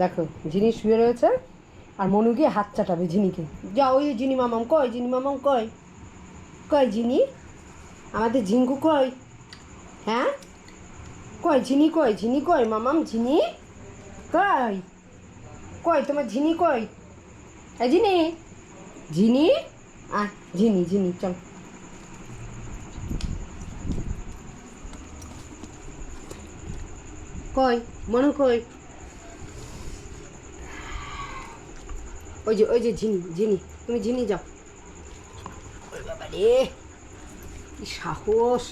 দেখো ঝিনি শুয়ে রয়েছে, আর মনু গিয়ে হাত চাটাবে ঝিনিকে যা, ওই ঝিনি মামাম কয় ঝিনি মামাম কয় কয় ঝিনি আমাদের ঝিঙ্কু কয় হ্যাঁ? কয় ঝিনি কয় ঝিনি কয় মামাম? ঝিনি কয় কয় তোমার ঝিনি কয় এই ঝিনি ঝিনি আ ঝিনি ঝিনি চল। কই? মনু কই? ওই যে ওই যে ঝিনি ঝিনি, তুমি ঝিনি যাও। রে কি সাহস।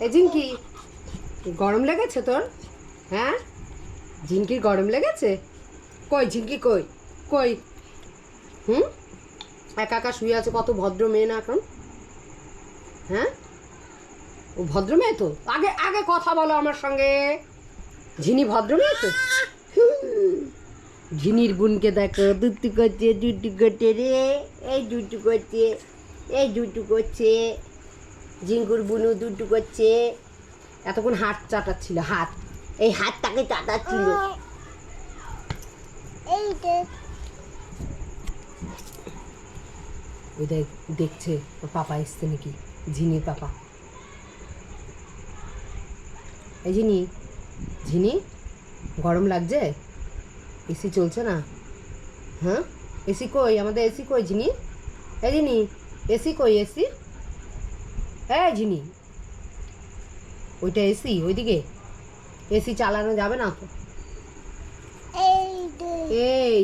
এ ঝিনকি, গরম লেগেছে তোর? হ্যাঁ? ঝিনকির গরম লেগেছে? কই ঝিনকি, কই? কই? হুম? একা একা শুয়ে আছে, কত ভদ্র মেয়ে না এখন? হ্যাঁ? ও ভদ্র মেয়ে তো? আগে আগে কথা বলো আমার সঙ্গে। ঝিনি ভদ্র মেয়ে তো। ঝিনির বোনকে দেখো, দুটু করছে দুটু করছে রে, এই দুটু করছে, এই দুটু করছে। ঝিঙ্কুর বুনু দুটু করছে। এতক্ষণ হাত চাটাচ্ছিল, হাত, এই হাতটাকে চাটাচ্ছিল। ওই দেখ, দেখছে, ওর পাপা এসছে নাকি, ঝিনির পাপা। এই ঝিনি ঝিনি, গরম লাগছে? এসি চলছে না? হ্যাঁ? এসি কই? আমাদের এসি কই ঝিনি এ ঝিনি এসি কই এসি? হ্যাঁ ঝিনি ওইটা এসি ওইদিকে। এসি চালানো যাবে না তো? এই